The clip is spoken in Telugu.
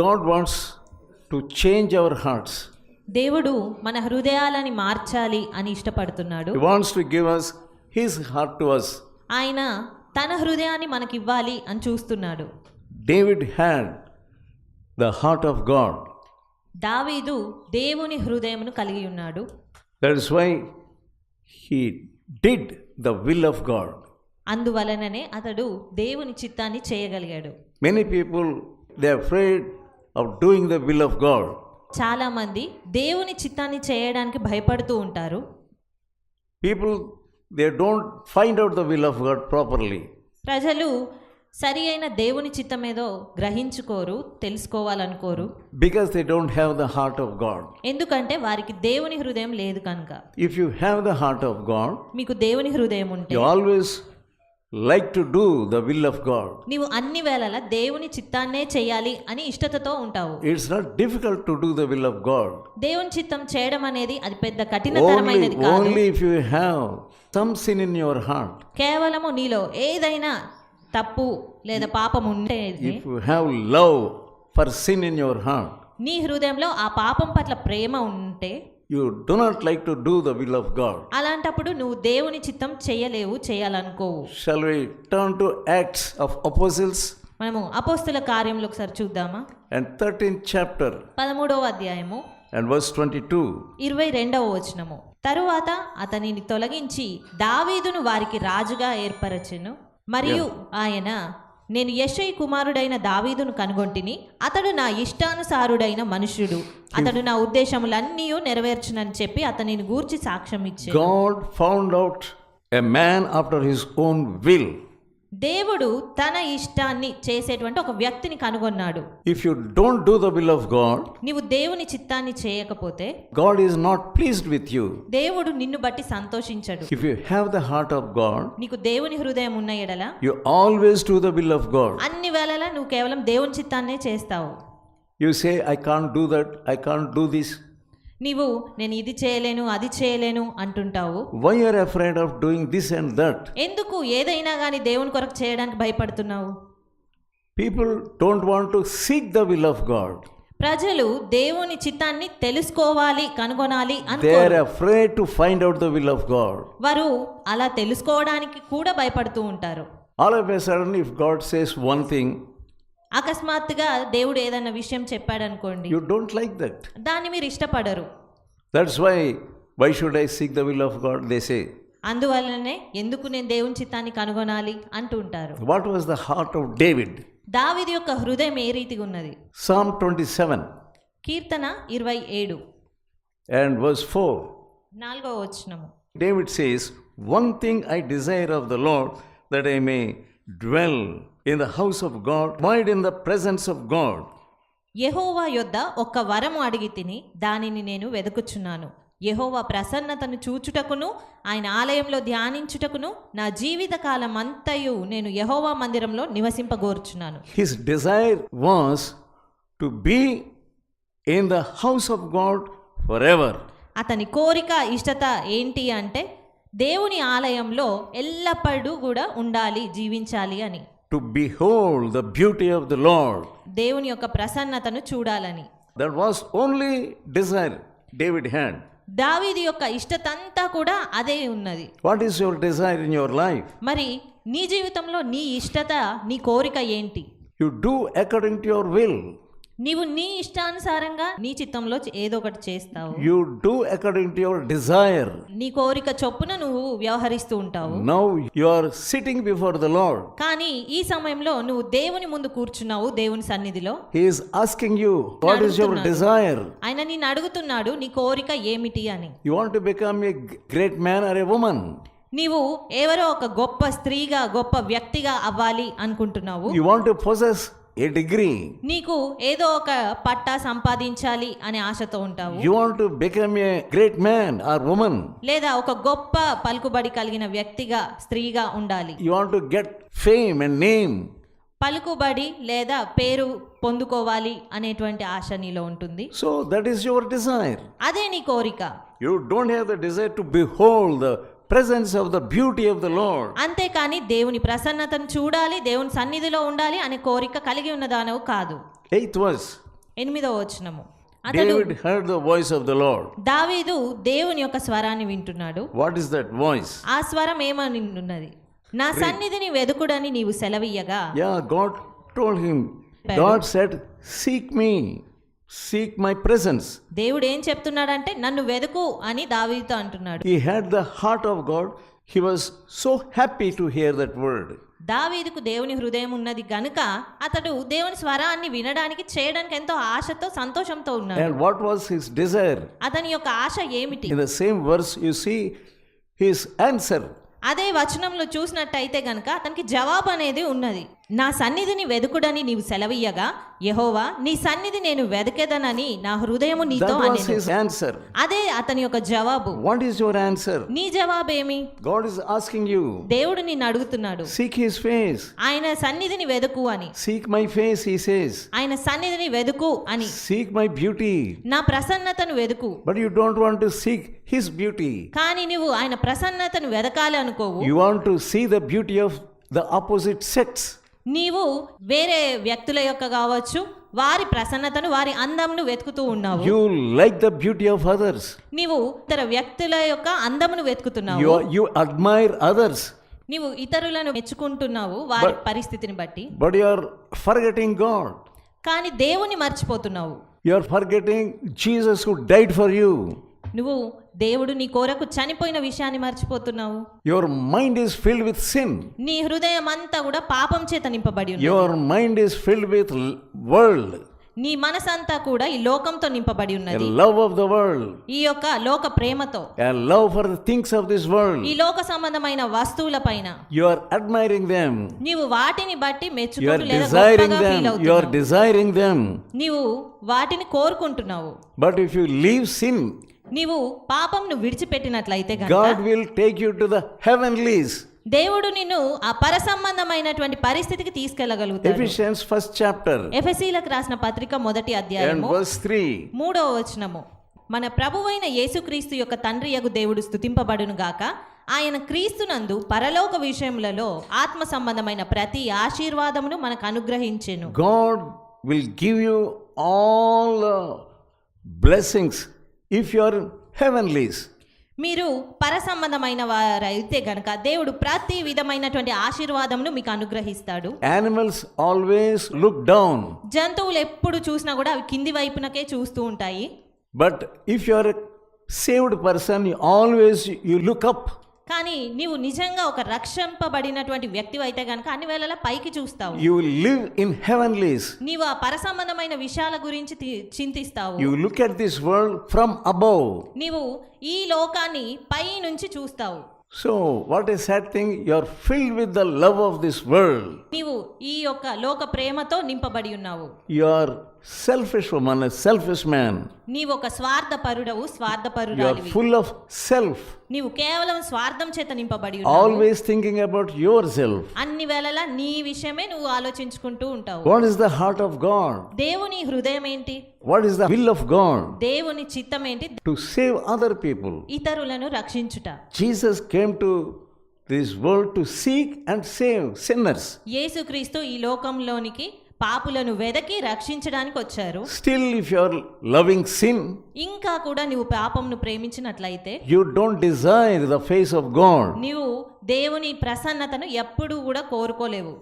God wants to change our hearts దేవుడు మన హృదయాలని మార్చాలి అని ఇష్టపడుతున్నాడు. Wants to give us his heart to us. ఆయన తన హృదయాన్ని మనకి ఇవ్వాలి అని చూస్తున్నాడు. David had the heart of God దావీదు దేవుని హృదయమును కలిగి ఉన్నాడు. That is why he did the will of God అందువలననే అతడు దేవుని చిత్తాన్ని చేయగలిగాడు. Many people they are afraid afraid of doing the will of God. చాలామంది దేవుని చిత్తాన్ని చేయడానికి భయపడుతూ ఉంటారు People they don't find out the will of God properly. ప్రజలు సరి అయిన దేవుని చిత్తం ఏదో గ్రహించుకోరు తెలుసుకోవాలనుకోరు because they don't have the heart of God. ఎందుకంటే వారికి దేవుని హృదయం లేదు కనుక If you have the heart of God, మీకు దేవుని హృదయం ఉంటే you like to do the will of God నీవు అన్ని వేళల దేవుని చిత్తాన్నే చేయాలి అని ఇష్టతతో ఉంటావు. It's not difficult to do the will of God దేవుని చిత్తం చేయడం అనేది అది పెద్ద కఠినతరమైనది కాదు. Only if you have some sin in your heart కేవలము నీలో ఏదైనా తప్పు లేదా పాపం ఉంటే if you have love for sin in your heart నీ హృదయంలో ఆ పాపం పట్ల ప్రేమ ఉంటే you do not like to do the will of God అలా అలాంటప్పుడు నువ్వు దేవుని చిత్తం చేయలేవు చేయాలనుకోవు. Shall we turn to Acts of Apostles? మనము అపోస్తుల కార్యంలో ఒకసారి చూద్దామా? And 13th chapter. పదమూడవ అధ్యాయము and verse 22. ఇరవై రెండవ వచనము. తరువాత అతనిని తొలగించి దావీదును వారికి రాజుగా ఏర్పరచెను. మరియు ఆయన నేను యశయ్ కుమారుడైన దావీదును కనుగొంటిని. అతడు నా ఇష్టానుసారుడైన మనుష్యుడు. అతడు నా ఉద్దేశములన్నీ నెరవేర్చునని చెప్పి అతనిని గూర్చి సాక్ష్యం ఇచ్చే God found out a man after his own will. దేవుడు తన ఇష్టాన్ని చేసేటువంటి ఒక వ్యక్తిని కనుగొన్నాడు. If you don't do the will of God నీవు దేవుని చిత్తాన్ని చేయకపోతే God is not pleased with you దేవుడు నిన్ను బట్టి సంతోషించాడు. If you have the heart of God నీకు దేవుని హృదయం ఉన్న ఎడల you always do the will of God అన్ని వేళలా నువ్వు కేవలం దేవుని చిత్తాన్నే చేస్తావు. You say I can't do that I can't do this నీవు నేను ఇది చేయలేను అది చేయలేను అంటుంటావు. Why are afraid of doing this and that ఎందుకు ఏదైనా కానీ దేవుని కొరకు చేయడానికి భయపడుతున్నావు? People don't want to seek the will of God ప్రజలు దేవుని చిత్తాన్ని తెలుసుకోవాలి కనుగొనాలి to find out the will of God వారు అలా తెలుసుకోవడానికి కూడా భయపడుతూ ఉంటారు. All of if God says one thing అకస్మాత్తుగా దేవుడు ఏదైనా విషయం చెప్పాడు అనుకోండి యు డోంట్ లైక్ దట్ దాన్ని మీరు ఇష్టపడరు. That's why why should I seek the will of God they say అందువల్లనే ఎందుకు నేను దేవుని చిత్తాన్ని కనుగొనాలి అంటూ ఉంటారు. What was the heart of David దావీద్ యొక్క హృదయం ఏ రీతిగా ఉన్నది? సామ్ 27 కీర్తన 27 అండ్ వాస్ 4 నాలుగో వచనము. David says one thing I desire of the Lord that I may dwell in the house of God, abide in the presence of God. యెహోవా యొద్ద ఒక్క వరము అడిగి తిని దానిని నేను వెదుకుచున్నాను యెహోవా ప్రసన్నతను చూచుటకును ఆయన ఆలయంలో ధ్యానించుటకును నా జీవిత కాలం అంతయు నేను యెహోవా మందిరంలో నివసింపగోరుచున్నాను His desire was to be in the house of God forever. అతని కోరిక ఇష్టత ఏంటి అంటే దేవుని ఆలయంలో ఎల్లప్పుడూ కూడా ఉండాలి జీవించాలి అని to behold the beauty of the Lord దేవుని యొక్క ప్రసన్నతను చూడాలని. That was only desire David had దావీది యొక్క ఇష్టతంతా కూడా అదే ఉన్నది. What is your desire in your life మరి నీ జీవితంలో నీ ఇష్టత నీ కోరిక ఏంటి? You do according to your will నీవు నీ ఇష్టానుసారంగా నీ చిత్తంలో ఏదో ఒకటి చేస్తావు You do according to your desire. నీ కోరిక చొప్పున నువ్వు వ్యవహరిస్తూ ఉంటావు Now you are sitting before the Lord. కానీ ఈ సమయంలో నువ్వు దేవుని ముందు కూర్చున్నావు దేవుని సన్నిధిలో is asking you, What is your అడుగుతున్నాడు. desire? ఆయన నిన్ను అడుగుతున్నాడు నీ కోరిక ఏమిటి అని want to become a g- great man or a woman? నీవు ఎవరో ఒక గొప్ప స్త్రీగా గొప్ప వ్యక్తిగా అవ్వాలి అనుకుంటున్నావు You want to possess a degree? నీకు ఏదో ఒక పట్టా సంపాదించాలి అనే ఆశతో ఉంటావు. You want to become a great or women లేదా ఒక గొప్ప పలుకుబడి కలిగిన వ్యక్తిగా స్త్రీగా ఉండాలి. You want to get fame name పలుకుబడి లేదా పేరు పొందుకోవాలి అనేటువంటి ఆశ నీలో ఉంటుంది. So that is your desire అదే నీ కోరిక. You don't have the desire to behold the presence of the beauty of the Lord అంతే కాని దేవుని ప్రసన్నతను చూడాలి దేవుని సన్నిధిలో ఉండాలి అనే కోరిక కలిగి ఉన్నదానవు కాదు. ఎయిత్ వర్స్ ఎనిమిదవ వచనము. David heard the voice of the Lord దావీదు దేవుని యొక్క స్వరాన్ని వింటున్నాడు. వాట్ ఇస్ దట్ వాయిస్ ఆ స్వరం ఏమని ఉన్నది నా సన్నిధిని వెదుకుడని నీవు సెలవీయగా yeah God told him God said seek me seek my presence. దేవుడు ఏం చెప్తున్నాడంటే నన్ను వెదుకు అని దావీదుతో అంటున్నాడు He had the heart of God. He was so happy to hear that word. దావీదుకు దేవుని హృదయం ఉన్నది గనుక అతడు దేవుని స్వరాన్ని వినడానికి చేయడానికి ఎంతో ఆశతో సంతోషంతో ఉన్నాడు And what was his desire? అతని యొక్క ఆశ ఏమిటి In the same verse, you see his answer. అదే వచనంలో చూసినట్టయితే గనక అతనికి జవాబు అనేది ఉన్నది నా సన్నిధిని వెదుకుడని నీవు సెలవయ్యగా యహోవా నీ సన్నిధి నేను వెదకేదనని నా హృదయము నీతో ఆన్సర్ అదే అతని యొక్క జవాబు. వాట్ ఈస్ యువర్ ఆన్సర్ నీ జవాబు ఏమి గాడ్ ఇస్ ఆస్కింగ్ యు దేవుడు నిన్ను అడుగుతున్నాడు. సీక్ హిస్ ఫేస్ ఆయన సన్నిధిని వెదుకు అని. Seek my face he says ఆయన సన్నిధిని వెదుకు అని. సీక్ మై బ్యూటీ నా ప్రసన్నతను వెదుకు. But you don't want to seek his beauty కానీ నీవు ఆయన ప్రసన్నతను వెదకాలి అనుకోవు. You want to see the beauty of the opposite sex నీవు వేరే వ్యక్తుల యొక్క కావచ్చు వారి ప్రసన్నతను వారి అందంను వెతుకుతూ ఉన్నావు You like the beauty of others. నీవు ఇతర వ్యక్తుల యొక్క అందమును వెతుకుతున్నావు you admire others. నీవు ఇతరులను మెచ్చుకుంటున్నావు వారి పరిస్థితిని బట్టి But you are forgetting God. కానీ దేవుని మర్చిపోతున్నావు You are forgetting Jesus who died for you. నువ్వు దేవుడు నీ కోరకు చనిపోయిన విషయాన్ని మర్చిపోతున్నావు. Your mind is filled with sin నీ హృదయం అంతా కూడా పాపం చేత నింపబడి ఉంది your mind is filled with world నీ మనసంతా కూడా ఈ లోకంతో నింపబడి ఉన్నది. లవ్ ఆఫ్ ద వరల్డ్ ఈ యొక్క లోక ప్రేమతో. Love for the things of this world ఈ లోక సంబంధమైన వస్తువుల పైన. యువర్ అడ్మైరింగ్ దెం నీవు వాటిని బట్టి మెచ్చుకుంటూ డిజైరింగ్ దెం యు ఆర్ నీవు వాటిని కోరుకుంటున్నావు. But if you leave sin నీవు పాపంను విడిచిపెట్టినట్లయితే God will take you to the heavenlies. దేవుడు నిన్ను ఆ పరసంబంధమైనటువంటి పరిస్థితికి తీసుకెళ్ళగలుగుతాడు Ephesians first chapter ఎఫెసీలకు రాసిన పత్రిక మొదటి అధ్యాయము verse 3. మూడవ వచనము మన ప్రభువైన యేసుక్రీస్తు యొక్క తండ్రి యగు దేవుడు స్థుతింపబడును గాక ఆయన క్రీస్తునందు పరలోక విషయములలో ఆత్మ సంబంధమైన ప్రతి ఆశీర్వాదమును మనకు అనుగ్రహించెను God will give you all uh, if your heavenlies మీరు పర పరసంబంధమైన వారైతే గనక దేవుడు ప్రతి విధమైనటువంటి ఆశీర్వాదమును మీకు అనుగ్రహిస్తాడు. యానిమల్స్ ఆల్వేస్ లుక్ డౌన్ జంతువులు ఎప్పుడు చూసినా కూడా అవి కింది వైపునకే చూస్తూ ఉంటాయి. But if you are saved person you always you look up కానీ నీవు నిజంగా ఒక రక్షింపబడినటువంటి వ్యక్తి అయితే గనక అన్ని వేళలా పైకి చూస్తావు will live in heavenlies. నీవు ఆ పర సంబంధమైన విషయాల గురించి చింతిస్తావు You look at this world from above. నీవు ఈ లోకాన్ని పై నుంచి చూస్తావు So, what a sad thing, you are filled with the love of this world. నీవు ఈ యొక్క లోక ప్రేమతో నింపబడి ఉన్నావు are selfish woman, a selfish man. నీవు ఒక స్వార్థ పరుడవు స్వార్థ పరుడు ఆర్ ఫుల్ ఆఫ్ సెల్ఫ్ నీవు కేవలం స్వార్థం చేత నింపబడి always thinking about yourself అన్ని వేళల నీ విషయమే నువ్వు ఆలోచించుకుంటూ ఉంటావు. What is the heart of God దేవుని హృదయం ఏంటి? What is the will of God దేవుని చిత్తం ఏంటి? టు సేవ్ అదర్ పీపుల్ ఇతరులను రక్షించుట. Jesus came to this world to seek and save sinners యేసుక్రీస్తు ఈ లోకంలోనికి పాపులను వెదకి రక్షించడానికి వచ్చారు Still, if you are loving sin, ఇంకా కూడా నువ్వు పాపంను ప్రేమించినట్లయితే you don't desire the face of God. నీవు దేవుని ప్రసన్నతను ఎప్పుడూ కూడా కోరుకోలేవు